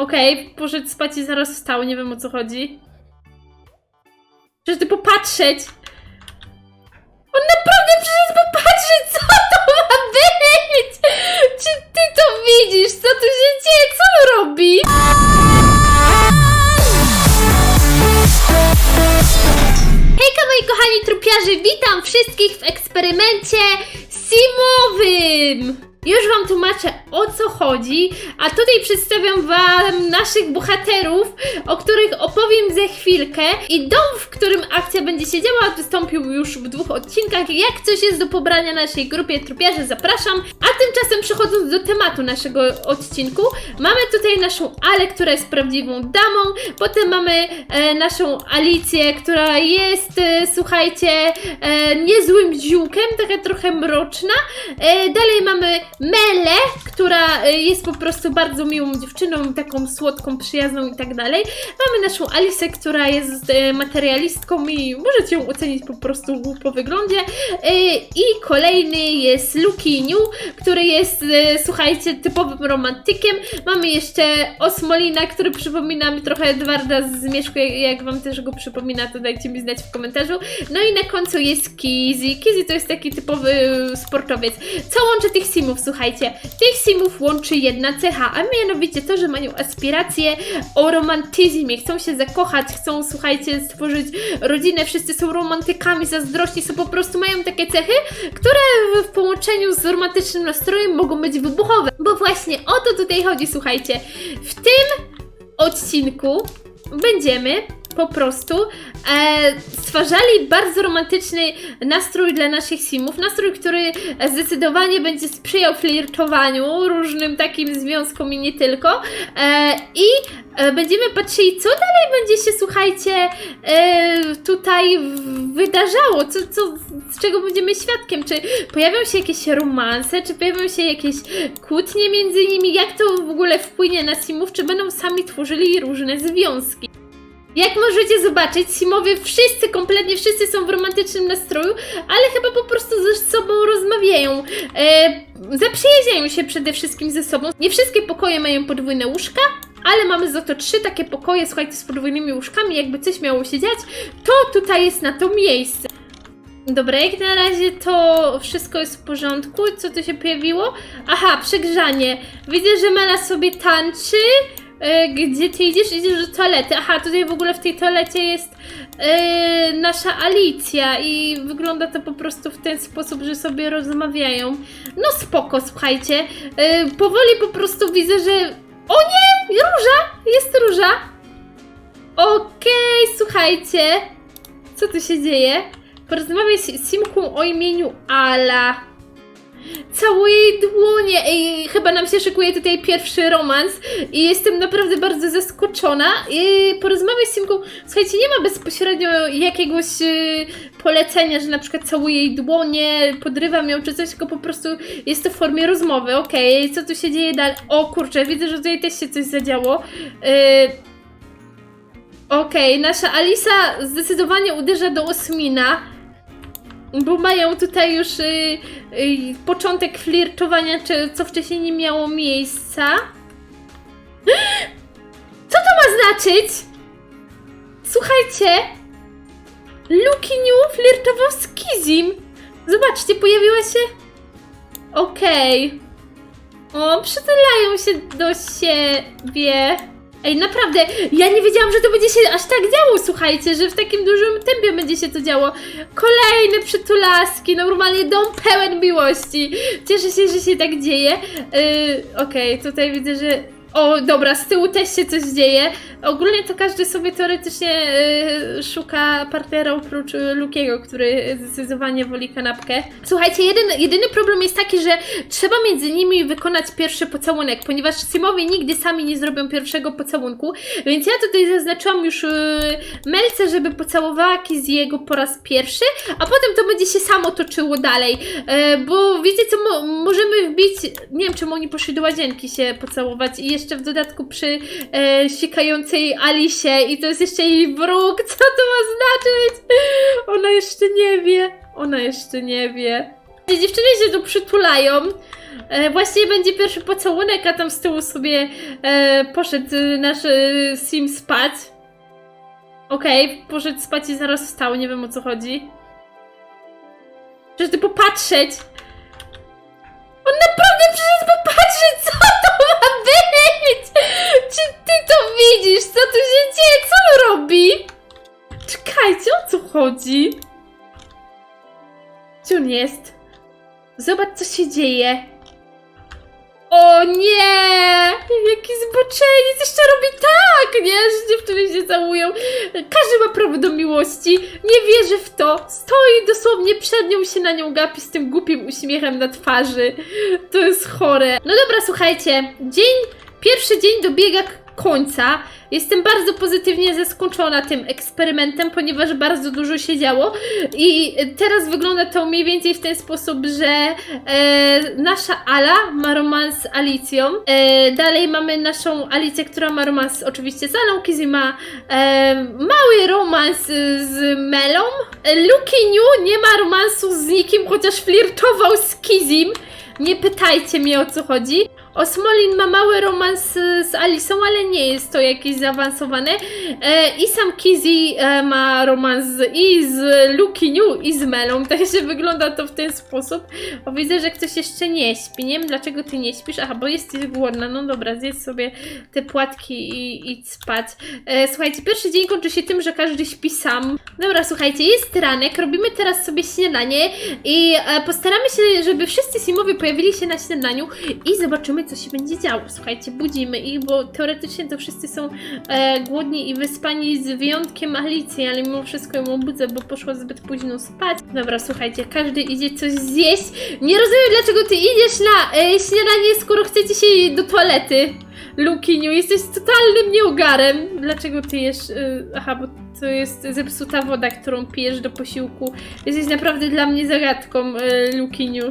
Okej, poszedł spać i zaraz wstał, nie wiem o co chodzi. Przecież ty popatrzeć! On naprawdę przyszedł popatrzeć, co to ma być! Czy ty to widzisz? Co tu się dzieje? Co on robi? Hejka moi kochani trupiarze, witam wszystkich w eksperymencie simowym! Już wam tłumaczę o co chodzi, a tutaj przedstawiam wam naszych bohaterów, o których opowiem za chwilkę i dom, w którym akcja będzie się działa, wystąpił już w dwóch odcinkach. Jak coś jest do pobrania na naszej grupie trupiarzy, zapraszam. A tymczasem przechodząc do tematu naszego odcinku, mamy tutaj naszą Ale, która jest prawdziwą damą, potem mamy e, naszą Alicję, która jest, e, słuchajcie, e, niezłym ziółkiem, taka trochę mroczna. E, dalej mamy Mele, która e, jest po prostu bardzo miłą dziewczyną, taką słodką, przyjazną i tak dalej. Mamy naszą Alicę, która jest e, materialistką i możecie ją ocenić po prostu po wyglądzie. E, I kolejny jest Lukiniu, który jest, słuchajcie, typowym romantykiem. Mamy jeszcze Osmolina, który przypomina mi trochę Edwarda z Zmierzchu. Jak wam też go przypomina, to dajcie mi znać w komentarzu. No i na końcu jest Kizzy. Kizzy to jest taki typowy sportowiec. Co łączy tych simów? Słuchajcie, tych simów łączy jedna cecha, a mianowicie to, że mają aspiracje o romantyzmie, chcą się zakochać, chcą, słuchajcie, stworzyć rodzinę, wszyscy są romantykami, zazdrośni, są po prostu mają takie cechy, które w połączeniu z romantycznym nastrojem mogą być wybuchowe. Bo właśnie o to tutaj chodzi, słuchajcie. W tym odcinku będziemy po prostu e, stwarzali bardzo romantyczny nastrój dla naszych simów. Nastrój, który zdecydowanie będzie sprzyjał flirtowaniu, różnym takim związkom i nie tylko. E, I e, będziemy patrzyli, co dalej będzie się, słuchajcie, tutaj wydarzało, co, co, z czego będziemy świadkiem. Czy pojawią się jakieś romanse, czy pojawią się jakieś kłótnie między nimi, jak to w ogóle wpłynie na simów, czy będą sami tworzyli różne związki. Jak możecie zobaczyć, Simowie wszyscy, kompletnie wszyscy są w romantycznym nastroju, ale chyba po prostu ze sobą rozmawiają. E, zaprzyjaźniają się przede wszystkim ze sobą. Nie wszystkie pokoje mają podwójne łóżka, ale mamy za to trzy takie pokoje, słuchajcie, z podwójnymi łóżkami. Jakby coś miało się dziać, to tutaj jest na to miejsce. Dobra, jak na razie to wszystko jest w porządku. Co tu się pojawiło? Aha, przegrzanie. Widzę, że Mela sobie tańczy. E, Gdzie ty idziesz? Idziesz do toalety. Aha, tutaj w ogóle w tej toalecie jest e, nasza Alicja i wygląda to po prostu w ten sposób, że sobie rozmawiają. No spoko, słuchajcie. E, powoli po prostu widzę, że... O nie! Róża! Jest róża! Okej, słuchajcie. Co tu się dzieje? Porozmawiaj z Simką o imieniu Ala. Całuję jej dłonie. Ej, chyba nam się szykuje tutaj pierwszy romans i jestem naprawdę bardzo zaskoczona. I porozmawiaj z Simką. Słuchajcie, nie ma bezpośrednio jakiegoś y, polecenia, że na przykład całuję jej dłonie, podrywam ją czy coś, tylko po prostu jest to w formie rozmowy. Okej, co tu się dzieje dalej? O kurczę, widzę, że tutaj też się coś zadziało. Y, Okej, nasza Alisa zdecydowanie uderza do Osmina. Bo mają tutaj już y, y, początek flirtowania, czy co wcześniej nie miało miejsca. Co to ma znaczyć? Słuchajcie, Luki New flirtował z Kizim. Zobaczcie, pojawiła się. Okej. O, przytulają się do siebie. Ej, naprawdę, ja nie wiedziałam, że to będzie się aż tak działo, słuchajcie, że w takim dużym tempie będzie się to działo. Kolejne przytulaski, normalnie dom pełen miłości. Cieszę się, że się tak dzieje. Yy, Okej, tutaj widzę, że... O, dobra, z tyłu też się coś dzieje. Ogólnie to każdy sobie teoretycznie yy, szuka partnera oprócz yy, Lukiego, który zdecydowanie woli kanapkę. Słuchajcie, jeden, jedyny problem jest taki, że trzeba między nimi wykonać pierwszy pocałunek, ponieważ Simowie nigdy sami nie zrobią pierwszego pocałunku, więc ja tutaj zaznaczyłam już yy, Melce, żeby pocałowała Kiziego po raz pierwszy, a potem to będzie się samo toczyło dalej, yy, bo wiecie co, mo możemy wbić, nie wiem czemu oni poszli do łazienki się pocałować i jeszcze w dodatku przy e, sikającej Alisie i to jest jeszcze jej wróg, co to ma znaczyć? Ona jeszcze nie wie, ona jeszcze nie wie. Te dziewczyny się tu przytulają. E, właśnie będzie pierwszy pocałunek, a tam z tyłu sobie e, poszedł nasz e, Sim spać. Okej, poszedł spać i zaraz wstał, nie wiem o co chodzi. Przecież ty popatrzeć! On naprawdę przyszedł popatrzeć, co być! Czy ty to widzisz? Co tu się dzieje? Co on robi? Czekajcie, o co chodzi? Gdzie on jest? Zobacz, co się dzieje. O nie! Jaki zboczeniec jeszcze robi tak, nie? Że dziewczyny się całują. Każdy ma prawo do miłości. Nie wierzę w to. Stoi dosłownie przed nią, się na nią gapi z tym głupim uśmiechem na twarzy. To jest chore. No dobra, słuchajcie. Dzień, pierwszy dzień dobiega końca. Jestem bardzo pozytywnie zaskoczona tym eksperymentem, ponieważ bardzo dużo się działo. I teraz wygląda to mniej więcej w ten sposób, że e, nasza Ala ma romans z Alicją. E, dalej mamy naszą Alicję, która ma romans oczywiście z Alą. Kizzy ma e, mały romans y, z Melą. E, Lucky New nie ma romansu z nikim, chociaż flirtował z Kizim. Nie pytajcie mnie o co chodzi. Osmolin ma mały romans y, z Alicą, ale nie jest to jakieś zaawansowane. E, I sam Kizzy e, ma romans i z Lucky New, i z Melą, także wygląda to w ten sposób. O, widzę, że ktoś jeszcze nie śpi. Nie wiem, dlaczego ty nie śpisz. Aha, bo jesteś głodna. No dobra, zjedz sobie te płatki i idź spać. E, słuchajcie, pierwszy dzień kończy się tym, że każdy śpi sam. Dobra, słuchajcie, jest ranek, robimy teraz sobie śniadanie i e, postaramy się, żeby wszyscy Simowie pojawili się na śniadaniu i zobaczymy, co się będzie działo. Słuchajcie, budzimy ich, bo teoretycznie to wszyscy są e, głodni i wyspani z wyjątkiem Alicji, ale mimo wszystko ją obudzę, bo poszła zbyt późno spać. Dobra, słuchajcie, każdy idzie coś zjeść. Nie rozumiem, dlaczego ty idziesz na e, śniadanie, skoro chcecie się do toalety. Lukiniu, jesteś totalnym nieogarem. Dlaczego ty jesz... Y, aha, bo to jest zepsuta woda, którą pijesz do posiłku. Jesteś naprawdę dla mnie zagadką, y, Lukiniu.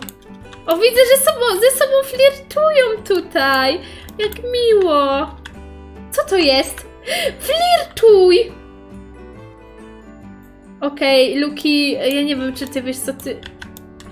O, widzę, że sobą, ze sobą flirtują tutaj. Jak miło. Co to jest? Flirtuj! Okej, Luki, ja nie wiem, czy ty wiesz, co ty...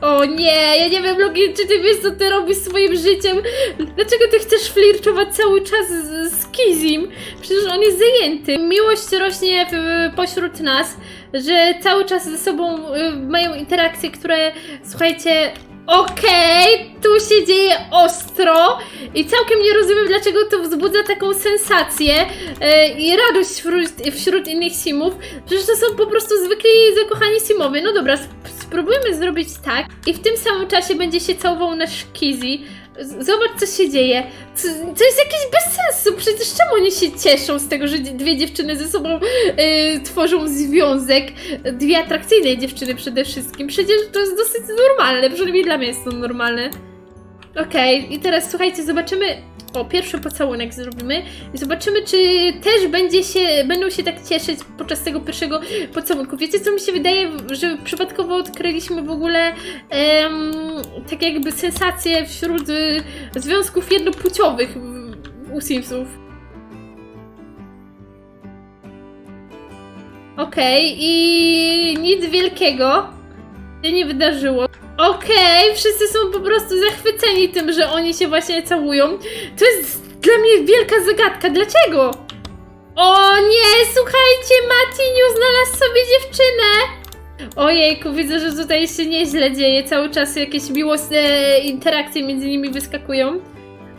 O nie, ja nie wiem, Luki, czy ty wiesz, co ty robisz swoim życiem. Dlaczego ty chcesz flirtować cały czas z, z Kizim? Przecież on jest zajęty. Miłość rośnie w, pośród nas, że cały czas ze sobą y, mają interakcje, które, słuchajcie, okej, tu się dzieje ostro i całkiem nie rozumiem, dlaczego to wzbudza taką sensację y, i radość wśród, wśród innych simów. Przecież to są po prostu zwykli zakochani simowie. No dobra, sp- spróbujmy zrobić tak i w tym samym czasie będzie się całował nasz Kizzy. Zobacz, co się dzieje. Co, to jest jakieś bez sensu. Przecież czemu oni się cieszą z tego, że dwie dziewczyny ze sobą y, tworzą związek? Dwie atrakcyjne dziewczyny przede wszystkim. Przecież to jest dosyć normalne. Przynajmniej dla mnie jest to normalne. Okej, i teraz słuchajcie, zobaczymy. O, pierwszy pocałunek zrobimy i zobaczymy, czy też będzie się, będą się tak cieszyć podczas tego pierwszego pocałunku. Wiecie, co mi się wydaje, że przypadkowo odkryliśmy w ogóle em, tak jakby sensację wśród y, związków jednopłciowych u Simsów. Okej, i nic wielkiego się nie wydarzyło. Okej, wszyscy są po prostu zachwyceni tym, że oni się właśnie całują. To jest dla mnie wielka zagadka. Dlaczego? O nie, słuchajcie, Matiniu znalazł sobie dziewczynę. Ojejku, widzę, że tutaj się nieźle dzieje. Cały czas jakieś miłosne interakcje między nimi wyskakują.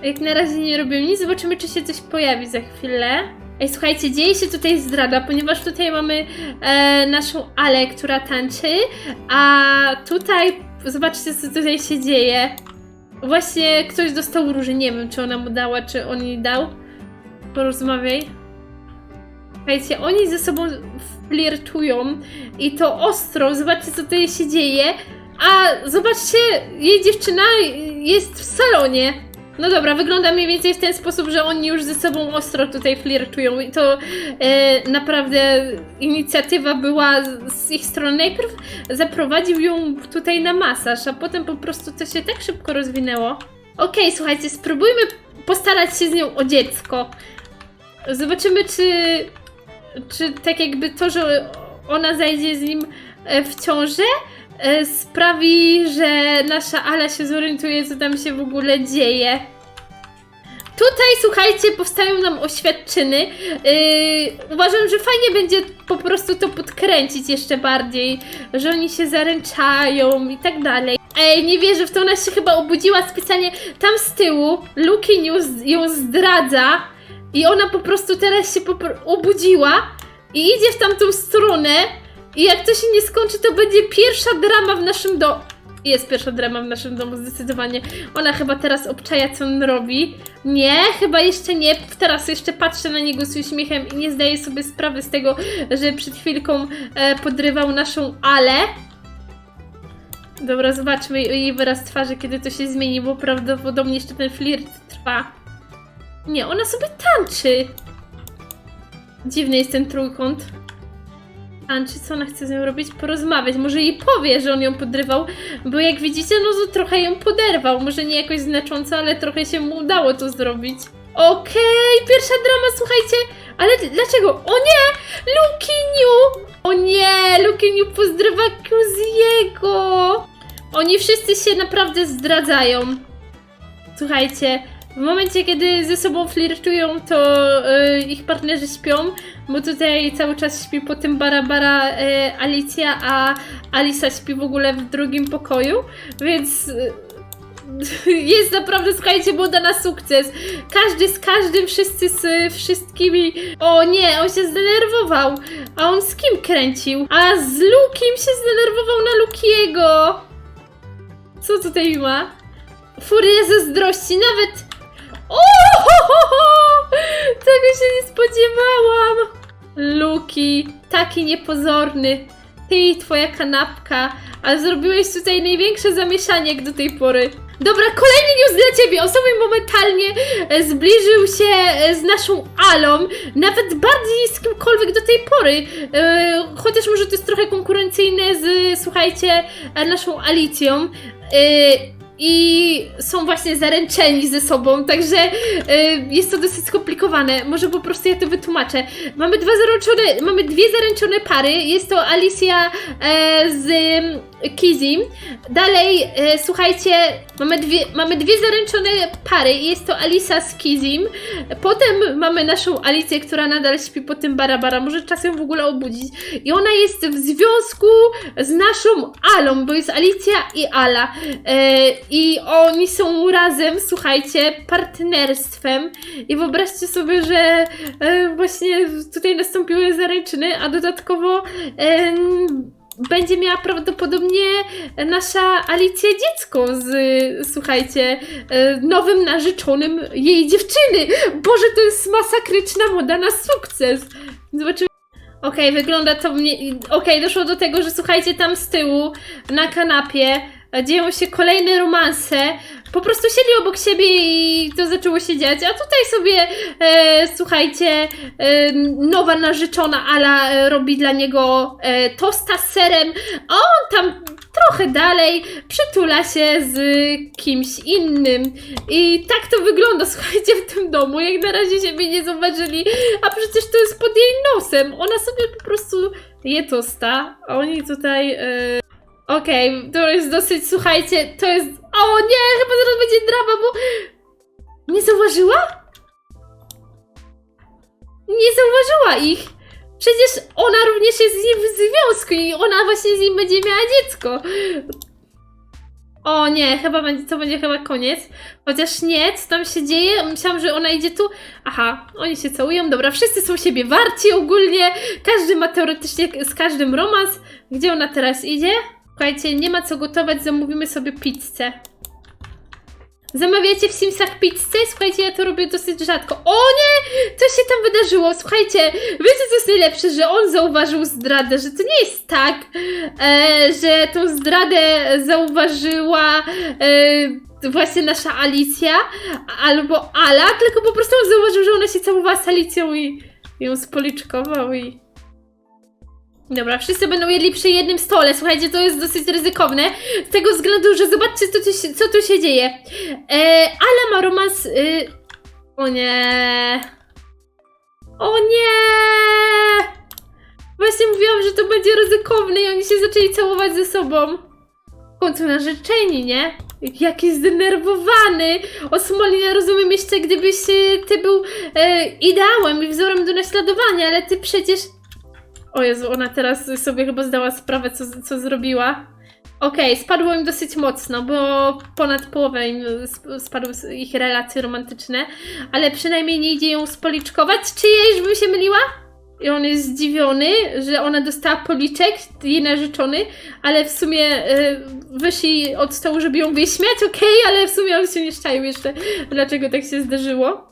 Jak na razie nie robią nic, zobaczymy, czy się coś pojawi za chwilę. Ej, słuchajcie, dzieje się tutaj zdrada, ponieważ tutaj mamy e, naszą Ale, która tańczy, a tutaj zobaczcie, co tutaj się dzieje. Właśnie ktoś dostał róży, nie wiem, czy ona mu dała, czy on jej dał. Porozmawiaj. Słuchajcie, oni ze sobą flirtują i to ostro, zobaczcie, co tutaj się dzieje. A zobaczcie, jej dziewczyna jest w salonie. No dobra, wygląda mniej więcej w ten sposób, że oni już ze sobą ostro tutaj flirtują i to e, naprawdę inicjatywa była z- ich strony. Najpierw zaprowadził ją tutaj na masaż, a potem po prostu to się tak szybko rozwinęło. Okej, słuchajcie, spróbujmy postarać się z nią o dziecko. Zobaczymy, czy, czy tak jakby to, że ona zajdzie z nim e, w ciążę, sprawi, że nasza Ala się zorientuje, co tam się w ogóle dzieje. Tutaj, słuchajcie, powstają nam oświadczyny. Yy, uważam, że fajnie będzie po prostu to podkręcić jeszcze bardziej, że oni się zaręczają i tak dalej. Ej, nie wierzę w to, ona się chyba obudziła specjalnie tam z tyłu. Luki ją, zdradza i ona po prostu teraz się obudziła i idzie w tamtą stronę i jak to się nie skończy, to będzie pierwsza drama w naszym domu. Jest pierwsza drama w naszym domu, zdecydowanie. Ona chyba teraz obczaja, co on robi. Nie, chyba jeszcze nie. Teraz jeszcze patrzę na niego z uśmiechem i nie zdaję sobie sprawy z tego, że przed chwilką e, podrywał naszą Ale. Dobra, zobaczmy jej wyraz twarzy, kiedy to się zmieni, bo prawdopodobnie jeszcze ten flirt trwa. Nie, ona sobie tańczy. Dziwny jest ten trójkąt. Tańczy, co ona chce z nią robić? Porozmawiać. Może jej powie, że on ją podrywał, bo jak widzicie, no to trochę ją poderwał. Może nie jakoś znacząco, ale trochę się mu udało to zrobić. Okej, pierwsza drama, słuchajcie. Ale dlaczego? O nie! Lukiniu! O nie! Lukiniu pozdrywa Kuziego! Oni wszyscy się naprawdę zdradzają. Słuchajcie, w momencie, kiedy ze sobą flirtują, to y, ich partnerzy śpią, bo tutaj cały czas śpi po tym Barabara y, Alicja, a Alisa śpi w ogóle w drugim pokoju, więc y, jest naprawdę, słuchajcie, moda na sukces. Każdy z każdym, wszyscy z wszystkimi. O nie, on się zdenerwował. A on z kim kręcił? A z Lukim się zdenerwował na Lukiego. Co tutaj ma? Furia zazdrości, nawet... O, ho, ho, ho! Tego się nie spodziewałam! Luki, taki niepozorny. Ty i twoja kanapka, ale zrobiłeś tutaj największe zamieszanie jak do tej pory. Dobra, kolejny news dla ciebie. Osoby momentalnie e, zbliżył się e, z naszą Alą, nawet bardziej z kimkolwiek do tej pory. E, chociaż może to jest trochę konkurencyjne z, słuchajcie, naszą Alicją. I są właśnie zaręczeni ze sobą, także e, jest to dosyć skomplikowane. Może po prostu ja to wytłumaczę. Mamy dwa zaręczone, mamy dwie zaręczone pary. Jest to Alicia e, z mm, Kizim. Dalej, e, słuchajcie, mamy dwie, mamy dwie zaręczone pary. Jest to Alisa z Kizim. Potem mamy naszą Alicję, która nadal śpi po tym Barabara. Może czas ją w ogóle obudzić. I ona jest w związku z naszą Alą, bo jest Alicja i Ala. E, I oni są razem, słuchajcie, partnerstwem. I wyobraźcie sobie, że e, właśnie tutaj nastąpiły zaręczyny, a dodatkowo em, będzie miała prawdopodobnie nasza Alicja dziecko z, słuchajcie, e, nowym narzeczonym jej dziewczyny. Boże, to jest masakryczna moda na sukces. Zobaczymy. Okej, wygląda to mnie. Okej, doszło do tego, że słuchajcie, tam z tyłu na kanapie e, dzieją się kolejne romanse. Po prostu siedli obok siebie i to zaczęło się dziać. A tutaj sobie, e, słuchajcie, e, nowa narzeczona Ala e, robi dla niego e, tosta z serem, a on tam trochę dalej przytula się z kimś innym. I tak to wygląda, słuchajcie, w tym domu. Jak na razie siebie nie zauważyli, a przecież to jest pod jej nosem. Ona sobie po prostu je tosta, a oni tutaj. E... Okej, to jest dosyć, słuchajcie, to jest. O nie, chyba zaraz będzie drama, bo. Nie zauważyła? Nie zauważyła ich. Przecież ona również jest z nim w związku i ona właśnie z nim będzie miała dziecko. O nie, chyba będzie, to będzie chyba koniec. Chociaż nie, co tam się dzieje? Myślałam, że ona idzie tu. Aha, oni się całują. Dobra, wszyscy są siebie warci ogólnie. Każdy ma teoretycznie z każdym romans. Gdzie ona teraz idzie? Słuchajcie, nie ma co gotować, zamówimy sobie pizzę. Zamawiacie w Simsach pizzę? Słuchajcie, ja to robię dosyć rzadko. O nie! Co się tam wydarzyło? Słuchajcie, wiecie co jest najlepsze? Że on zauważył zdradę, że to nie jest tak, e, że tą zdradę zauważyła e, właśnie nasza Alicja albo Ala, tylko po prostu on zauważył, że ona się całowała z Alicją i ją spoliczkował i... Dobra, wszyscy będą jedli przy jednym stole. Słuchajcie, to jest dosyć ryzykowne. Z tego względu, że zobaczcie, co tu się, co tu się dzieje. E, ale ma romans. Y... O nie. O nie. Właśnie mówiłam, że to będzie ryzykowne i oni się zaczęli całować ze sobą. W końcu narzeczeni, nie? Jaki zdenerwowany! Osmolin, ja rozumiem jeszcze, gdybyś e, ty był e, ideałem i wzorem do naśladowania, ale ty przecież... O Jezu, ona teraz sobie chyba zdała sprawę, co, co zrobiła. Okej, spadło im dosyć mocno, bo ponad połowę im sp- spadły ich relacje romantyczne, ale przynajmniej nie idzie ją spoliczkować. Czy ja już bym się myliła? I on jest zdziwiony, że ona dostała policzek, jej narzeczony, ale w sumie y, wyszli od stołu, żeby ją wyśmiać, okej, ale w sumie on się nie szczaił jeszcze, dlaczego tak się zdarzyło.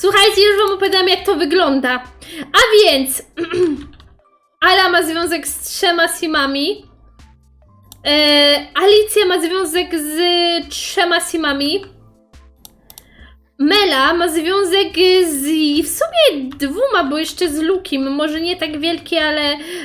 Słuchajcie, już wam opowiadam, jak to wygląda. A więc, Ala ma związek z trzema simami. E, Alicja ma związek z trzema simami. Mela ma związek z w sumie dwoma, bo jeszcze z Lukim. Może nie tak wielki, ale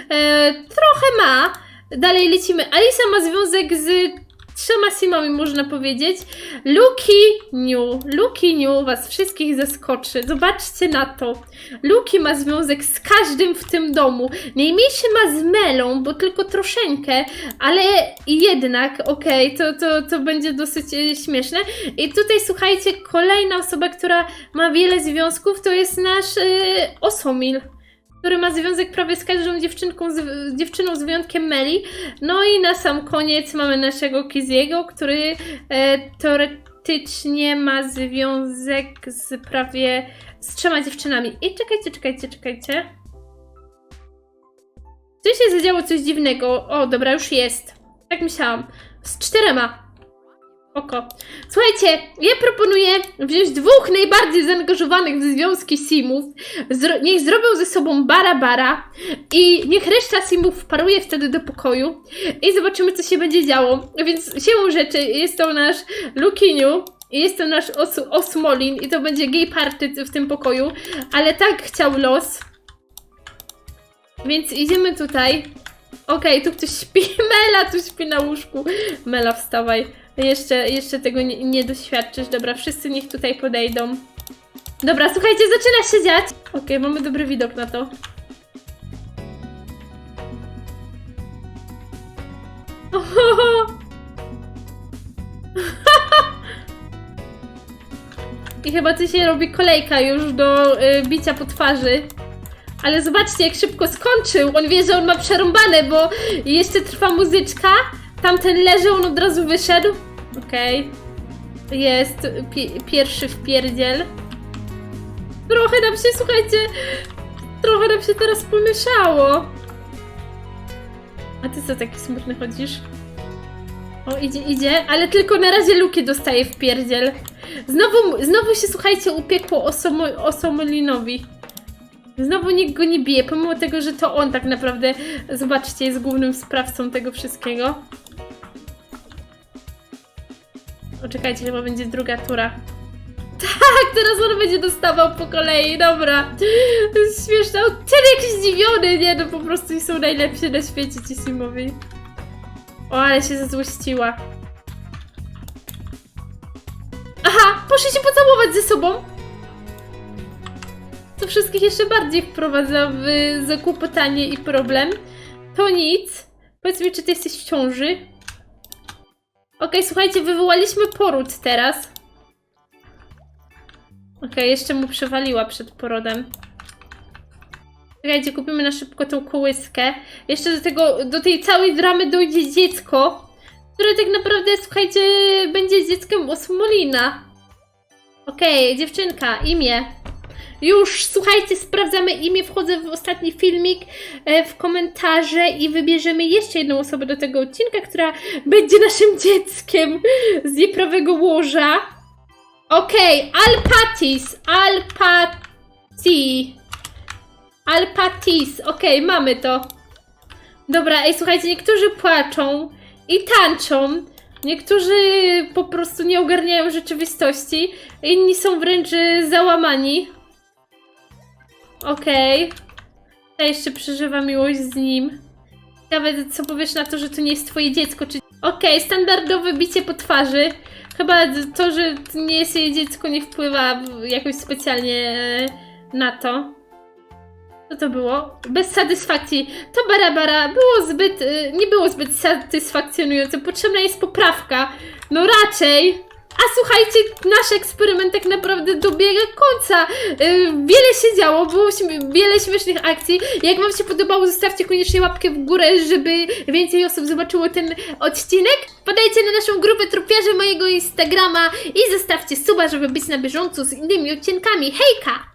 e, trochę ma. Dalej lecimy. Alisa ma związek z trzema simami, można powiedzieć. Luki New. Luki New was wszystkich zaskoczy. Zobaczcie na to. Luki ma związek z każdym w tym domu. Najmniejszy ma z Melą, bo tylko troszeczkę, ale jednak, okej, to, to, to będzie dosyć e, śmieszne. I tutaj słuchajcie, kolejna osoba, która ma wiele związków, to jest nasz e, Osomil. Który ma związek prawie z każdą dziewczynką, z, dziewczyną z wyjątkiem Meli. No i na sam koniec mamy naszego Kiziego, który e, teoretycznie ma związek z prawie z trzema dziewczynami. I czekajcie, czekajcie, czekajcie. Tu się zadziało coś dziwnego. O, dobra, już jest. Tak myślałam. Z czterema. Oko. Słuchajcie, ja proponuję wziąć dwóch najbardziej zaangażowanych w związki simów. Zro- niech zrobią ze sobą bara-bara i niech reszta simów wparuje wtedy do pokoju i zobaczymy, co się będzie działo. Więc siłą rzeczy jest to nasz Lukiniu jest to nasz os Osmolin i to będzie gay party w tym pokoju, ale tak chciał los. Więc idziemy tutaj. Okej, tu ktoś śpi. Mela tu śpi na łóżku. Mela, wstawaj. Jeszcze, jeszcze tego nie, nie doświadczysz. Dobra, wszyscy niech tutaj podejdą. Dobra, słuchajcie, zaczyna się dziać. Okej, mamy dobry widok na to. Ohoho. I chyba tu się robi kolejka już do y, bicia po twarzy. Ale zobaczcie, jak szybko skończył. On wie, że on ma przerąbane, bo jeszcze trwa muzyczka. Tamten leży, on od razu wyszedł. Okej. Jest pi- pierwszy wpierdziel. Trochę nam się, słuchajcie, trochę nam się teraz pomieszało. A ty co taki smutny chodzisz? O, idzie, idzie, ale tylko na razie Luki dostaje w pierdziel. Znowu, znowu się, słuchajcie, upiekło osomo, Osomolinowi. Znowu nikt go nie bije, pomimo tego, że to on tak naprawdę, zobaczcie, jest głównym sprawcą tego wszystkiego. Oczekajcie, chyba będzie druga tura. Tak, teraz on będzie dostawał po kolei, dobra. Śmieszne. O, ten jakiś zdziwiony, nie, no po prostu są najlepsi na świecie ci Simowi. O, ale się zezłościła. Aha, poszli się pocałować ze sobą. To wszystkich jeszcze bardziej wprowadza w zakłopotanie i problem. To nic. Powiedz mi, czy ty jesteś w ciąży? Okej, słuchajcie, wywołaliśmy poród teraz. Okej, jeszcze mu przewaliła przed porodem. Czekajcie, kupimy na szybko tą kołyskę. Jeszcze do tego, do tej całej dramy dojdzie dziecko, które tak naprawdę, słuchajcie, będzie dzieckiem Osmolina. Okej, dziewczynka, imię. Już, słuchajcie, sprawdzamy imię, wchodzę w ostatni filmik, e, w komentarze i wybierzemy jeszcze jedną osobę do tego odcinka, która będzie naszym dzieckiem z nieprawego łoża. Okej, Alpatis, Alpati. Alpatis, okej, mamy to. Dobra, ej, słuchajcie, niektórzy płaczą i tańczą, niektórzy po prostu nie ogarniają rzeczywistości, inni są wręcz załamani. Okej. Ja jeszcze przeżywa miłość z nim. Ciekawe, co powiesz na to, że to nie jest twoje dziecko, czy... Okej, standardowe bicie po twarzy. Chyba to, że to nie jest jej dziecko, nie wpływa jakoś specjalnie e, na to. Co to było? Bez satysfakcji. To Barabara było zbyt, y, nie było zbyt satysfakcjonujące. Potrzebna jest poprawka. No raczej. A słuchajcie, nasz eksperyment tak naprawdę dobiega końca. Y, wiele się działo, było wiele śmiesznych akcji. Jak Wam się podobało, zostawcie koniecznie łapkę w górę, żeby więcej osób zobaczyło ten odcinek. Podajcie na naszą grupę trupiarzy mojego Instagrama i zostawcie suba, żeby być na bieżąco z innymi odcinkami. Hejka!